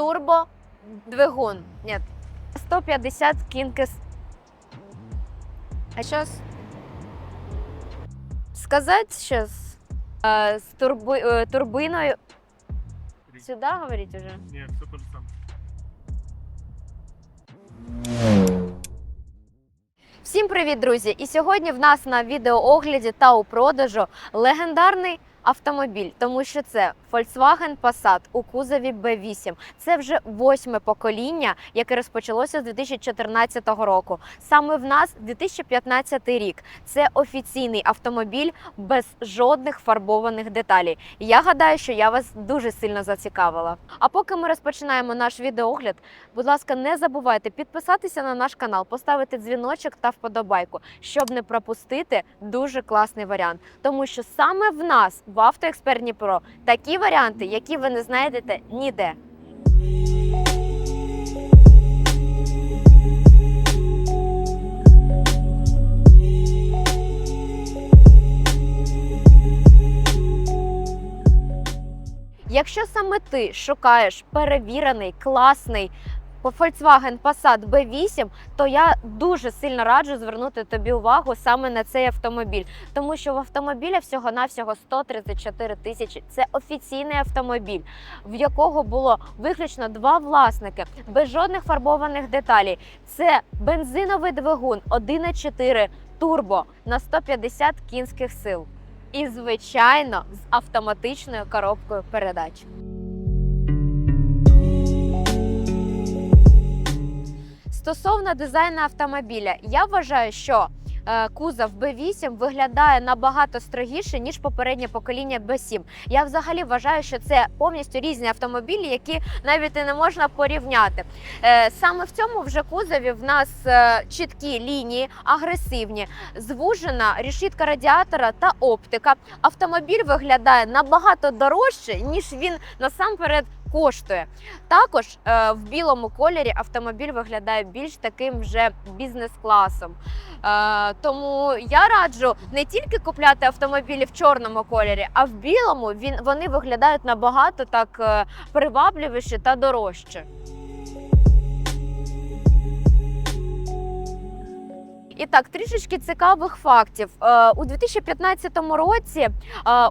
турбо двигун. Ні. 150 кінкес. А сейчас сказать сейчас э, с турби, э, турбиною. Сюда говорить уже? Нет, все то же. Всім привіт, друзі! І сьогодні в нас на відеоогляді та у продажу легендарний автомобіль, тому що це Volkswagen Passat у кузові B8. Це вже восьме покоління, яке розпочалося з 2014 року. Саме в нас 2015 рік. Це офіційний автомобіль без жодних фарбованих деталей. Я гадаю, що я вас дуже сильно зацікавила. А поки ми розпочинаємо наш відеоогляд, Будь ласка, не забувайте підписатися на наш канал, поставити дзвіночок та вподобайку, щоб не пропустити дуже класний варіант. Тому що саме в нас в «Автоексперт Дніпро такі варіанти, які ви не знайдете ніде. Якщо саме ти шукаєш перевірений, класний по Volkswagen Passat B8, то я дуже сильно раджу звернути тобі увагу саме на цей автомобіль, тому що в автомобіля всього-навсього 134 тисячі. Це офіційний автомобіль, в якого було виключно два власники, без жодних фарбованих деталей. Це бензиновий двигун 1,4 турбо на 150 кінських сил. І, звичайно, з автоматичною коробкою передач. Стосовно дизайну автомобіля, я вважаю, що е, кузов B8 виглядає набагато строгіше ніж попереднє покоління B7. Я взагалі вважаю, що це повністю різні автомобілі, які навіть і не можна порівняти. Е, Саме в цьому вже кузові в нас е, чіткі лінії, агресивні, звужена решітка радіатора та оптика. Автомобіль виглядає набагато дорожче, ніж він насамперед коштує. Також е, в білому кольорі автомобіль виглядає більш таким вже бізнес-класом. Е, тому я раджу не тільки купляти автомобілі в чорному кольорі, а в білому він, вони виглядають набагато так е, привабливіше та дорожче. І так, трішечки цікавих фактів. Е, У 2015 році е,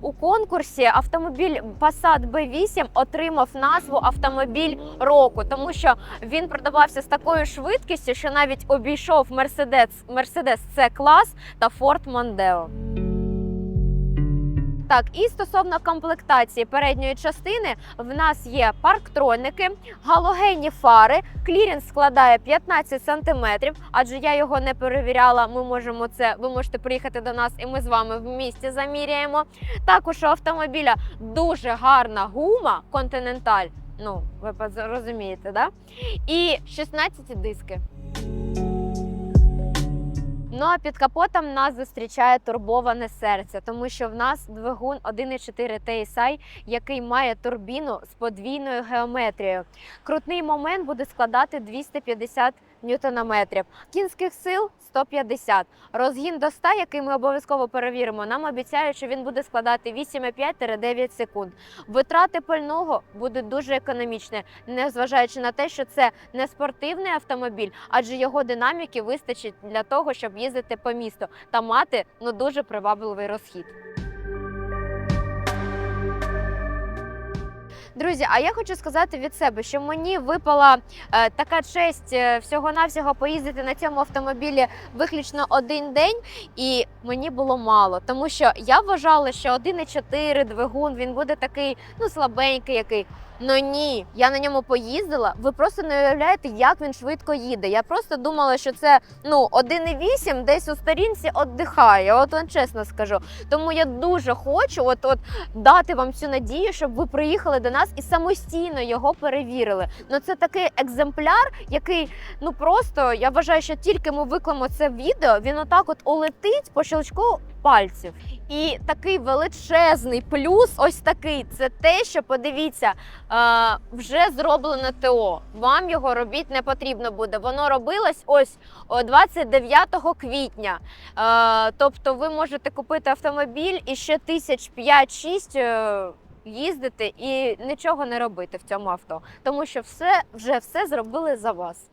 у конкурсі автомобіль Passat B8 отримав назву автомобіль року, тому що він продавався з такою швидкістю, що навіть обійшов Mercedes, Mercedes C-клас та Ford Mondeo. Так, і стосовно комплектації передньої частини, в нас є парктроники, галогенні фари, клірінс складає 15 см, адже я його не перевіряла. Ми можемо це, ви можете приїхати до нас, і ми з вами в місті заміряємо. Також у автомобіля дуже гарна гума Continental, Ну, ви розумієте, да? І 16 диски. Ну а під капотом нас зустрічає турбоване серце, тому що в нас двигун 1,4 TSI, який має турбіну з подвійною геометрією. Крутний момент буде складати 250 ньютонометрів. Кінських сил 150. Розгін до 100, який ми обов'язково перевіримо, нам обіцяють, що він буде складати 8,5-9 секунд. Витрати пального будуть дуже економічні, незважаючи на те, що це не спортивний автомобіль, адже його динаміки вистачить для того, щоб їздити по місту та мати ну дуже привабливий розхід. Друзі, а я хочу сказати від себе, що мені випала е, така честь е, всього-навсього поїздити на цьому автомобілі виключно один день, і мені було мало, тому що я вважала, що 1,4 двигун він буде такий ну слабенький, який. Ну ні, я на ньому поїздила. Ви просто не уявляєте, як він швидко їде. Я просто думала, що це ну 1,8 десь у сторінці віддихає. От вам чесно скажу. Тому я дуже хочу от, от дати вам цю надію, щоб ви приїхали до нас і самостійно його перевірили. Ну це такий екземпляр, який ну просто я вважаю, що тільки ми виклемо це відео, він отак от улетить по щелчку пальців. І такий величезний плюс, ось такий, це те, що подивіться, е, вже зроблено ТО. Вам його робити не потрібно буде. Воно робилось ось 29 квітня. Е, тобто ви можете купити автомобіль і ще тисяч 5-6 е, їздити і нічого не робити в цьому авто, тому що все вже все зробили за вас.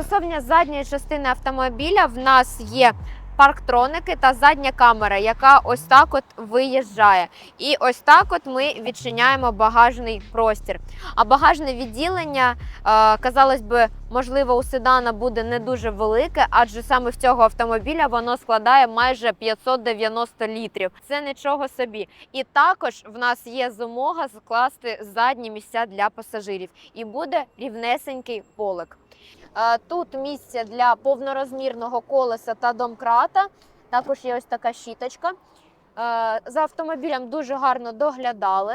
Стосовно задньої частини автомобіля, в нас є парктроники та задня камера, яка ось так от виїжджає. І ось так от ми відчиняємо багажний простір. А багажне відділення, е, казалось би, можливо, у седана буде не дуже велике, адже саме в цього автомобіля воно складає майже 590 літрів. Це нічого собі. І також в нас є змога скласти задні місця для пасажирів, і буде рівнесенький полик. Е, Тут місце для повнорозмірного колеса та домкрата. Також є ось така щіточка. Е, За автомобілем дуже гарно доглядали,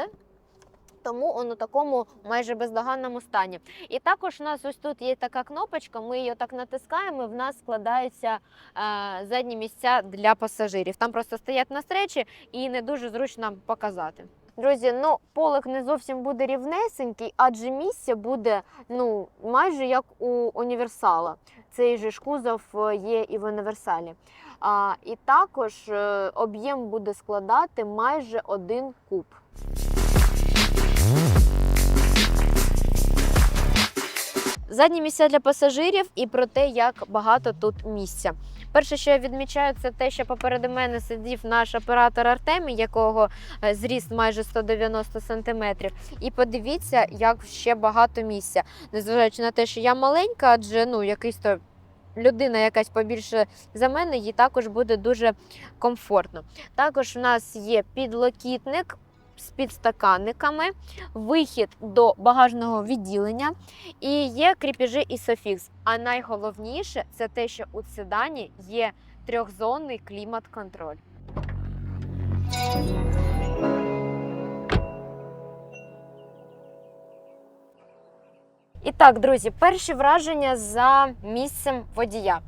тому он у такому майже бездоганному стані. І також у нас ось тут є така кнопочка, ми її так натискаємо, і в нас складаються е, задні місця для пасажирів. Там просто стоять на стречі і не дуже зручно показати. Друзі, ну полик не зовсім буде рівнесенький, адже місця буде ну майже як у універсала. Цей же ж кузов е, є і в універсалі. А, і також е, об'єм буде складати майже один куб. Задні місця для пасажирів і про те, як багато тут місця. Перше, що я відмічаю, це те, що попереду мене сидів наш оператор Артемій, якого е, зріст майже 190 см. І подивіться, як ще багато місця. Незважаючи на те, що я маленька, адже ну якийсь то. Людина якась побільше за мене, їй також буде дуже комфортно. Також в нас є підлокітник з підстаканниками, вихід до багажного відділення і є кріпежі Isofix. А найголовніше це те, що у седані є трьохзонний клімат-контроль. І так, друзі, перші враження за місцем водія.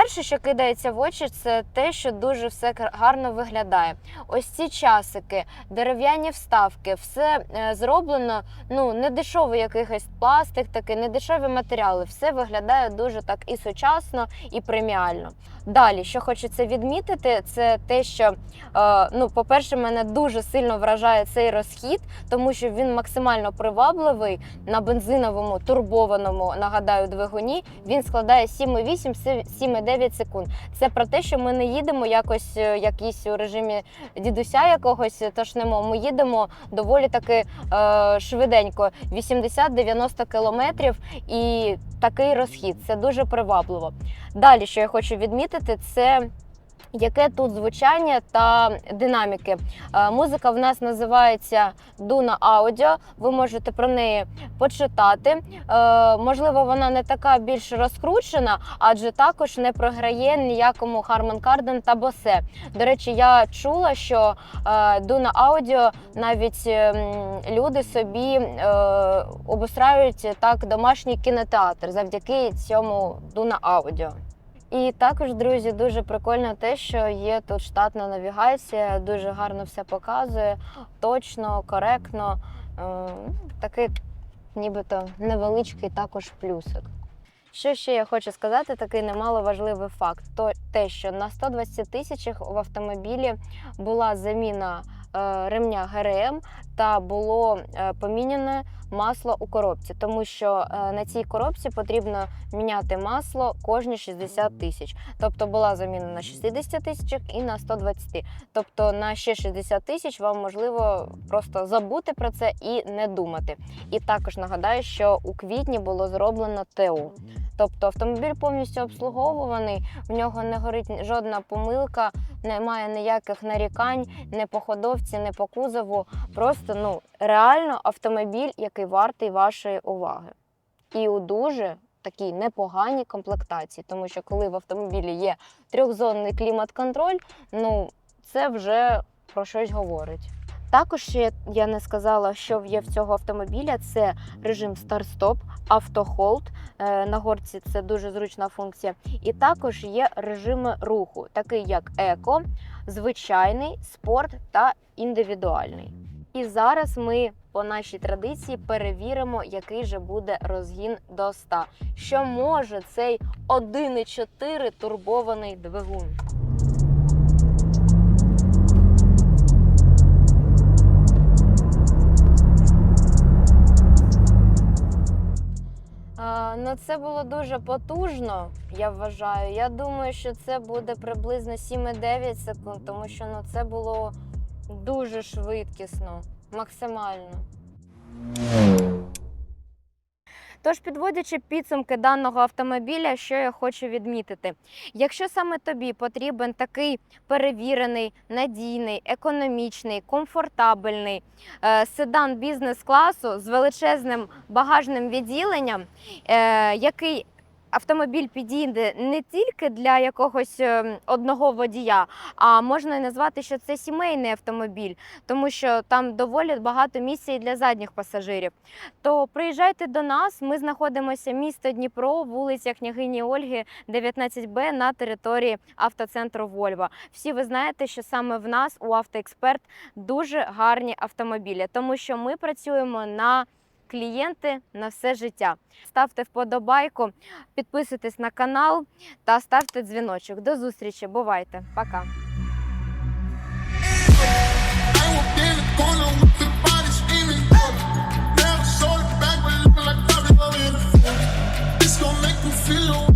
Перше, що кидається в очі, це те, що дуже все гарно виглядає. Ось ці часики, дерев'яні вставки, все е, зроблено. Ну не дешевий якийсь пластик, такий, не дешеві матеріали. Все виглядає дуже так і сучасно, і преміально. Далі, що хочеться відмітити, це те, що е, ну, по-перше, мене дуже сильно вражає цей розхід, тому що він максимально привабливий на бензиновому турбованому, нагадаю, двигуні. Він складає 7,8 7,9 секунд. Це про те, що ми не їдемо якось е, якісь у режимі дідуся якогось тошнемо. Ми їдемо доволі таки е, швиденько, 80-90 кілометрів, і такий розхід. Це дуже привабливо. Далі, що я хочу відмітити, це яке тут звучання та динаміки. Е, Музика в нас називається Duna Audio. Ви можете про неї почитати. Е, Можливо, вона не така більш розкручена, адже також не програє ніякому Harman Kardon та Bose. До речі, я чула, що е, Duna Audio навіть ем, люди собі обустраюють так домашній кінотеатр завдяки цьому Duna Audio. І також, друзі, дуже прикольно те, що є тут штатна навігація, дуже гарно все показує, точно, коректно. Е, Такий нібито невеличкий також плюсик. Що ще я хочу сказати, такий немаловажливий факт: то те, що на 120 тисячах в автомобілі була заміна ремня ГРМ та було е, поміняне масло у коробці, тому що е, на цій коробці потрібно міняти масло кожні 60 тисяч. Тобто була заміна на 60 тисячах і на 120. Тобто на ще 60 тисяч вам можливо просто забути про це і не думати. І також нагадаю, що у квітні було зроблено ТО. Тобто автомобіль повністю обслуговуваний, в нього не горить жодна помилка, немає ніяких нарікань не по ходовці, не по кузову. Просто ну реально автомобіль, який вартий вашої уваги. І у дуже такій непоганій комплектації, тому що коли в автомобілі є трьохзонний клімат-контроль, ну це вже про щось говорить. Також ще я не сказала, що є в цього автомобіля. Це режим старт-стоп, автохолд. Е, На горці це дуже зручна функція. І також є режими руху, такий як еко, звичайний, спорт та індивідуальний. І зараз ми по нашій традиції перевіримо, який же буде розгін до 100. Що може цей 1,4 турбований двигун? Ну, це було дуже потужно, я вважаю. Я думаю, що це буде приблизно 7,9 секунд, тому що ну, це було дуже швидкісно, максимально. Тож, підводячи підсумки даного автомобіля, що я хочу відмітити, якщо саме тобі потрібен такий перевірений, надійний, економічний, комфортабельний е, седан бізнес-класу з величезним багажним відділенням, е, який Автомобіль підійде не тільки для якогось е, одного водія, а можна назвати, що це сімейний автомобіль, тому що там доволі багато місця для задніх пасажирів. То приїжджайте до нас. Ми знаходимося місто Дніпро, вулиця Княгині Ольги, 19Б на території автоцентру Вольва. Всі ви знаєте, що саме в нас у автоексперт дуже гарні автомобілі, тому що ми працюємо на клієнти на все життя. Ставте вподобайку, підписуйтесь на канал та ставте дзвіночок. До зустрічі! Бувайте! Пока! feel